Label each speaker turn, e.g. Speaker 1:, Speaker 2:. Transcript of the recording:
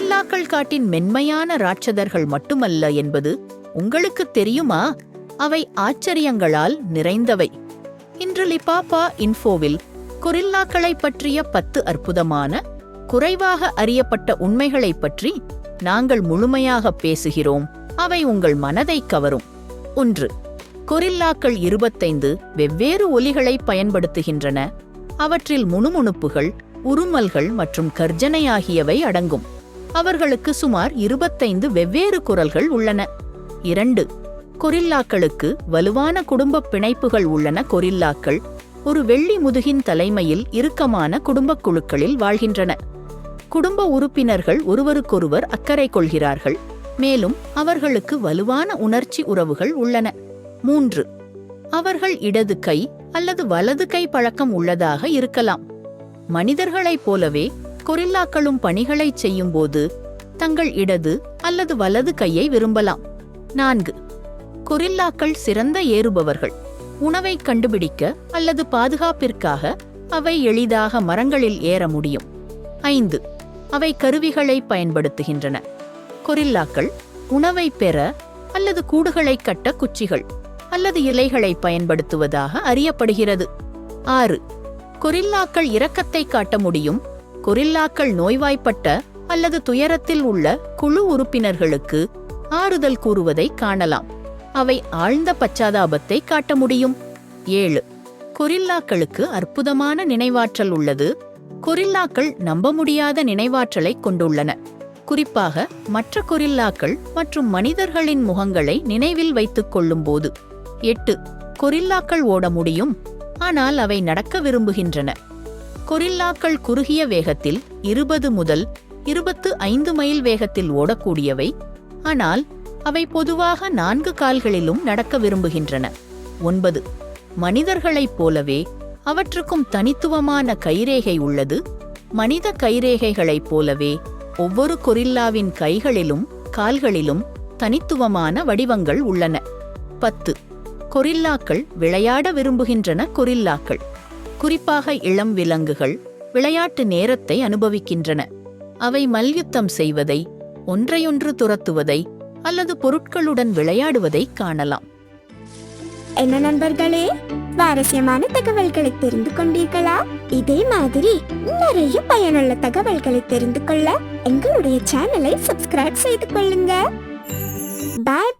Speaker 1: கொரில்லாக்கள் காட்டின் மென்மையான ராட்சதர்கள் மட்டுமல்ல என்பது உங்களுக்கு தெரியுமா? அவை ஆச்சரியங்களால் நிறைந்தவை. இன்று லிபாபா இன்ஃபோவில் கொரில்லாக்களைப் பற்றிய பத்து அற்புதமான குறைவாக அறியப்பட்ட உண்மைகளைப் பற்றி நாங்கள் முழுமையாக பேசுகிறோம். அவை உங்கள் மனதை கவரும். ஒன்று கொரில்லாக்கள் இருபத்தைந்து வெவ்வேறு ஒலிகளை பயன்படுத்துகின்றன. அவற்றில் முணுமுணுப்புகள் உருமல்கள் மற்றும் கர்ஜனை ஆகியவை அடங்கும். அவர்களுக்கு சுமார் இருபத்தைந்து வெவ்வேறு குரல்கள் உள்ளன. இரண்டு கொரில்லாக்களுக்கு வலுவான குடும்ப பிணைப்புகள் உள்ளன. கொரில்லாக்கள் ஒரு வெள்ளி முதுகின் தலைமையில் இறுக்கமான குடும்பக் குழுக்களில் வாழ்கின்றன. குடும்ப உறுப்பினர்கள் ஒருவருக்கொருவர் அக்கறை கொள்கிறார்கள். மேலும் அவர்களுக்கு வலுவான உணர்ச்சி உறவுகள் உள்ளன. மூன்று அவர்கள் இடது கை அல்லது வலது கை பழக்கம் உள்ளதாக இருக்கலாம். மனிதர்களைப் போலவே கொரில்லாக்களும் பணிகளைச் செய்யும்போது தங்கள் இடது அல்லது வலது கையை விரும்பலாம். நான்கு. கொரில்லாக்கள் சிறந்த ஏறுபவர்கள். உணவை கண்டுபிடிக்க அல்லது பாதுகாப்பிற்காக அவை எளிதாக மரங்களில் ஏற முடியும். ஐந்து. அவை கருவிகளை பயன்படுத்துகின்றன. கொரில்லாக்கள் உணவை பெற அல்லது கூடுகளை கட்ட குச்சிகள் அல்லது இலைகளை பயன்படுத்துவதாக அறியப்படுகிறது. ஆறு. கொரில்லாக்கள் இரக்கத்தை காட்ட முடியும் கொரில்லாக்கள் நோய்வாய்ப்பட்ட அல்லது துயரத்தில் உள்ள குழு உறுப்பினர்களுக்கு ஆறுதல் கூறுவதை காணலாம். அவை ஆழ்ந்த பச்சாதாபத்தை காட்ட முடியும். ஏழு. கொரில்லாக்களுக்கு அற்புதமான நினைவாற்றல் உள்ளது. கொரில்லாக்கள் நம்ப முடியாத நினைவாற்றலை கொண்டுள்ளன. குறிப்பாக மற்ற கொரில்லாக்கள் மற்றும் மனிதர்களின் முகங்களை நினைவில் வைத்துக் கொள்ளும்போது. எட்டு. கொரில்லாக்கள் ஓட முடியும். ஆனால் அவை நடக்க விரும்புகின்றன. கொரில்லாக்கள் குறுகிய வேகத்தில் இருபது முதல் இருபத்து ஐந்து மைல் வேகத்தில் ஓடக்கூடியவை. ஆனால் அவை பொதுவாக நான்கு கால்களிலும் நடக்க விரும்புகின்றன. ஒன்பது. மனிதர்களைப் போலவே அவற்றுக்கும் தனித்துவமான கைரேகை உள்ளது. மனித கைரேகைகளைப் போலவே ஒவ்வொரு கொரில்லாவின் கைகளிலும் கால்களிலும் தனித்துவமான வடிவங்கள் உள்ளன. பத்து. கொரில்லாக்கள் விளையாட விரும்புகின்றன கொரில்லாக்கள். குறிப்பாக இளம் விலங்குகள் விளையாட்டு நேரத்தை அனுபவிக்கின்றன. அவை மல்யுத்தம் செய்வதை ஒன்றையொன்று துரத்துவதை அல்லது பொருட்களுடன் விளையாடுவதை காணலாம்.
Speaker 2: என்ன நண்பர்களே சுவாரஸ்யமான தகவல்களை தெரிந்து கொண்டீர்களா? இதே மாதிரி நிறைய பயனுள்ள தகவல்களை தெரிந்து கொள்ள எங்களுடைய சேனலை சப்ஸ்கிரைப் செய்து கொள்ளுங்க. பாய்